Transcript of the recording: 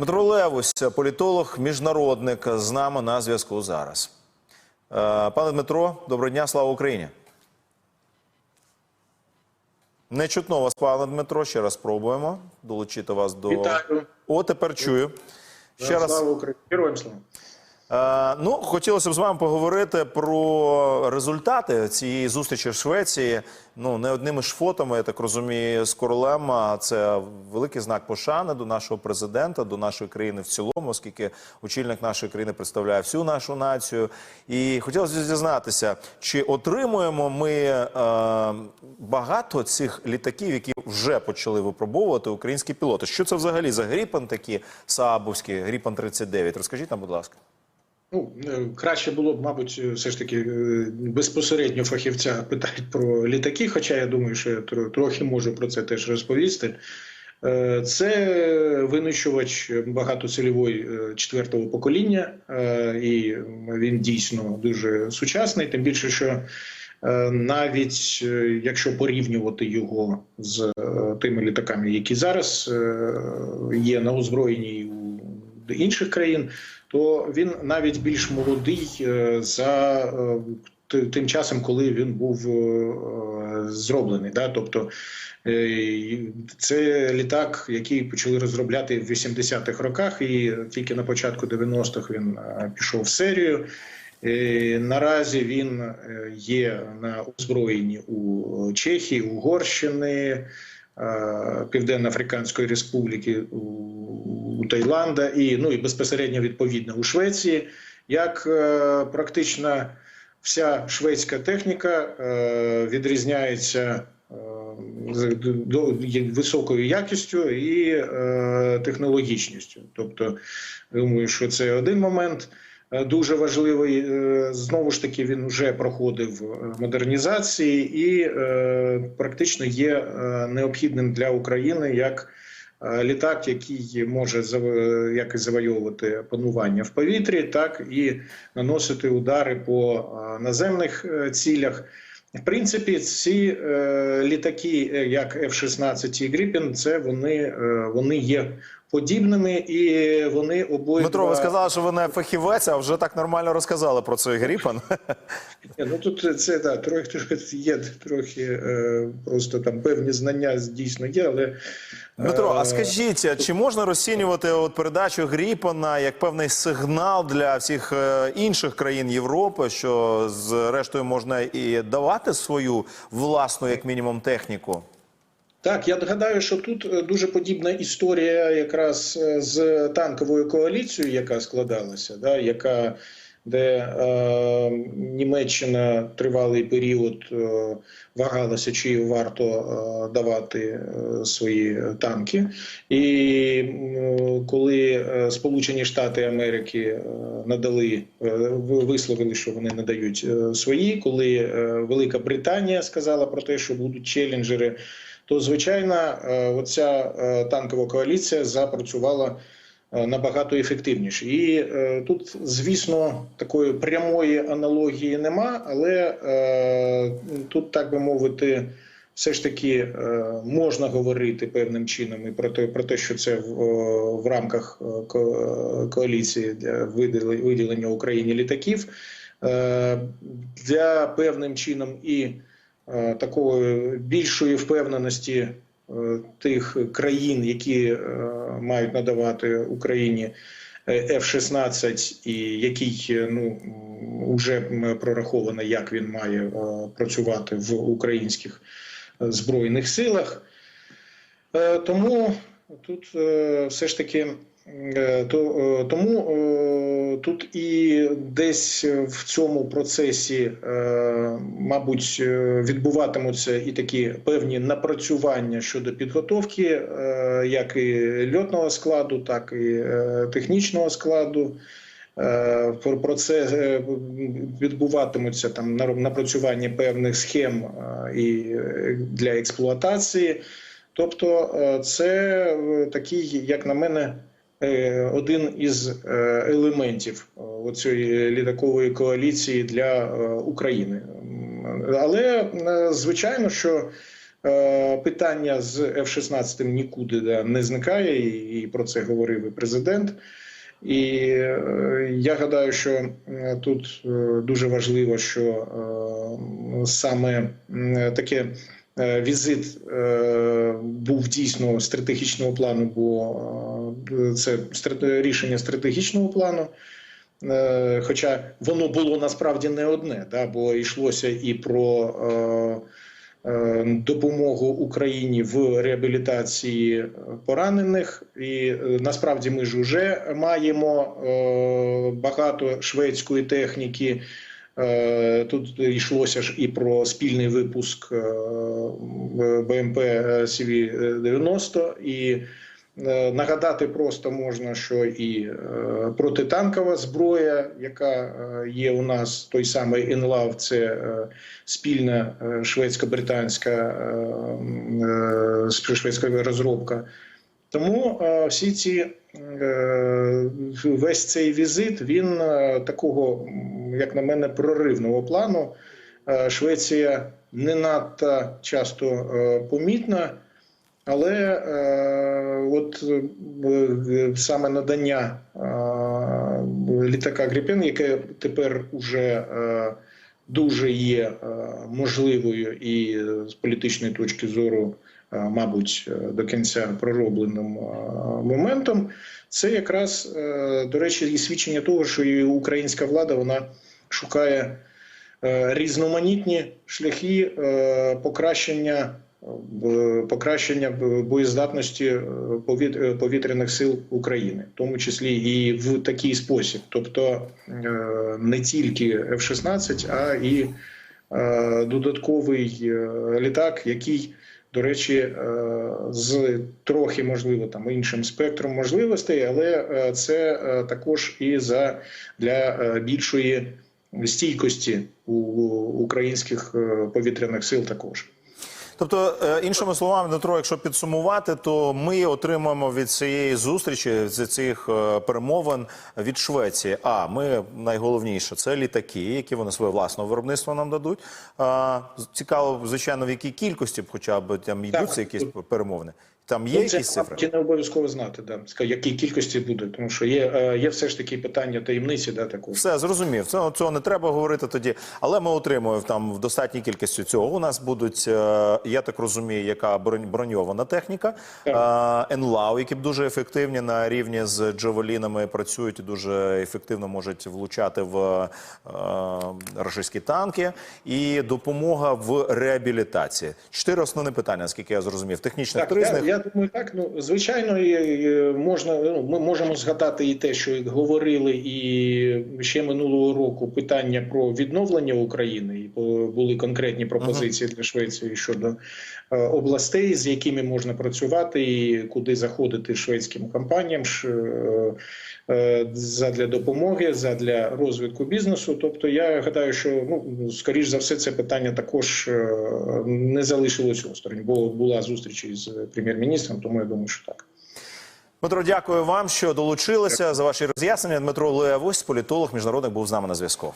Дмитро Левусь, політолог, міжнародник, з нами на зв'язку зараз. Е, Пане Дмитро, доброго дня, слава Україні. Не чутно вас, пане Дмитро. Ще раз спробуємо долучити вас до. Вітаю. О, тепер чую. Ще раз. Слава Україні. Героям слава. Е, ну, хотілося б з вами поговорити про результати цієї зустрічі в Швеції. Ну, не одними ж фотами, я так розумію, з королем. Це великий знак пошани до нашого президента, до нашої країни в цілому, оскільки очільник нашої країни представляє всю нашу націю. І хотілося б дізнатися, чи отримуємо ми е, багато цих літаків, які вже почали випробовувати українські пілоти. Що це взагалі за гріпан такі Саабовські, гріпан 39 Розкажіть нам, будь ласка. Ну, е, краще було б, мабуть, все ж таки е, безпосередньо фахівця питати про літаки, хоча я думаю, що я тро- трохи можу про це теж розповісти. Е, Це винищувач багатоцільовий е, четвертого покоління, е, і він дійсно дуже сучасний, тим більше, що е, навіть е, якщо порівнювати його з е, тими літаками, які зараз е, є на озброєнні інших країн, то він навіть більш молодий е, за е, тим часом, коли він був е, зроблений. Да? Тобто це літак, який почали розробляти в 80-х роках, і тільки на початку 90-х він пішов в серію. Наразі він є на озброєнні у Чехії, Угорщини, Південно-Африканської Республіки, у, Таїланда і ну і безпосередньо відповідно у Швеції, як е, практично вся шведська техніка е, відрізняється е, високою якістю і е, технологічністю. Тобто, думаю, що це один момент. Е, Дуже важливий Е, знову ж таки він вже проходив е, модернізації і практично є необхідним для України як літак, який може як і завойовувати панування в повітрі, так і наносити удари по наземних цілях. В принципі, ці е, літаки, як F-16 і Gripen, це вони, е, вони є подібними і вони обоє Дмитро, ви сказали, що ви не фахівець, а вже так нормально розказали про цей гріпан. Ну тут це да, трохи трохи є трохи е, просто там певні знання дійсно є, але Дмитро, а е, скажіть, чи можна розцінювати от передачу Гріпана як певний сигнал для всіх е, інших країн Європи, що зрештою можна і давати свою власну, як мінімум, техніку? Так, я нагадаю, що тут е, дуже подібна історія якраз е, з танковою коаліцією, яка складалася, да, яка де е, Німеччина тривалий період е, вагалася, чи варто е, давати е, свої танки. І м, коли е, Сполучені Штати Америки е, надали, е, висловили, що вони надають е, свої, коли е, Велика Британія сказала про те, що будуть челенджери то звичайно, е, оця е, танкова коаліція запрацювала е, набагато ефективніше. І тут, звісно, такої прямої аналогії нема, але тут, так би мовити, все ж таки можна говорити певним чином і про те, про те, що це в, в рамках коаліції виділення, Україні літаків для певним чином і такої більшої впевненості е, тих країн, які е, мають надавати Україні е, F-16, і який е, ну вже прораховано, як він має е, працювати в українських е, збройних силах. Е, Тому тут е, все ж таки е, то, е, тому е, тут і десь в цьому процесі, е, мабуть, е, відбуватимуться і такі певні напрацювання щодо підготовки, е, як і льотного складу, так і технічного складу. Про це відбуватимуться там напрацювання певних схем і для експлуатації. Тобто, це такий, як на мене, один із е, елементів е, цієї літакової коаліції для е, України. Але е, звичайно, що Е, Питання з F-16 нікуди не зникає, і, про це говорив і президент. І е, я гадаю, що е, тут е, дуже важливо, що е, саме таке е, візит е, був дійсно стратегічного плану, бо е, це рішення стратегічного плану. Е, Хоча воно було насправді не одне, да, бо йшлося і про е, е, допомогу Україні в реабілітації поранених. І е, насправді ми ж вже маємо е, багато шведської техніки. Е, Тут йшлося ж і про спільний випуск е, БМП CV-90 і Е, Нагадати просто можна, що і е, протитанкова зброя, яка е, є у нас, той самий НЛАВ, це е, спільна е, шведсько-британська е, е, шведська розробка. Тому е, всі ці е, весь цей візит він е, такого, як на мене, проривного плану. Швеція не надто часто помітна. Але от саме надання літака Гріпен, яке тепер уже дуже є можливою і з політичної точки зору, мабуть, е, до кінця проробленим е, моментом, це якраз, е, до речі, і свідчення того, що і українська влада вона шукає е, різноманітні шляхи е, покращення е, покращення боєздатності е, повіт- е, повітряних сил України, в тому числі і в такий спосіб, тобто е, не тільки F-16, а і е, додатковий е, літак, який, до речі, е, з трохи можливо там іншим спектром можливостей, але е, це е, також і за для більшої стійкості у українських повітряних сил також. Тобто, е, іншими словами, Дмитро, якщо підсумувати, то ми отримаємо від цієї зустрічі, з цих е, перемовин від Швеції. А ми найголовніше це літаки, які вони своє власне виробництво нам дадуть. А, цікаво, звичайно, в якій кількості хоча б там йдуться якісь перемовини. Там є Ну, це якісь цифри? мабуть, не обов'язково знати, да, які кількості буде, тому що є, е, є все ж таки питання таємниці, да, також. Все зрозумів. Це цього не треба говорити тоді. Але ми отримуємо там в достатній кількості цього. У нас будуть, е, я так розумію, яка бронь- броньована техніка, е, НЛАУ, які б дуже ефективні на рівні з джавелінами працюють і дуже ефективно можуть влучати в е, рашистські танки, і допомога в реабілітації. Чотири основні питання, наскільки я зрозумів. Технічних Так, думаю, так. Ну звичайно, можна. Ну, ми можемо згадати і те, що говорили і ще минулого року питання про відновлення України, і були конкретні пропозиції для Швеції щодо е, областей, з якими можна працювати, і куди заходити шведським компаніям е, е, задля допомоги, задля розвитку бізнесу. Тобто, я гадаю, що ну скоріш за все, це питання також не залишилось осторонь, бо була зустріч із прем'єр-міністром, тому я думаю, що так. Дмитро, дякую вам, що долучилися за ваші роз'яснення. Дмитро Леовось, політолог, міжнародник, був з нами на зв'язку.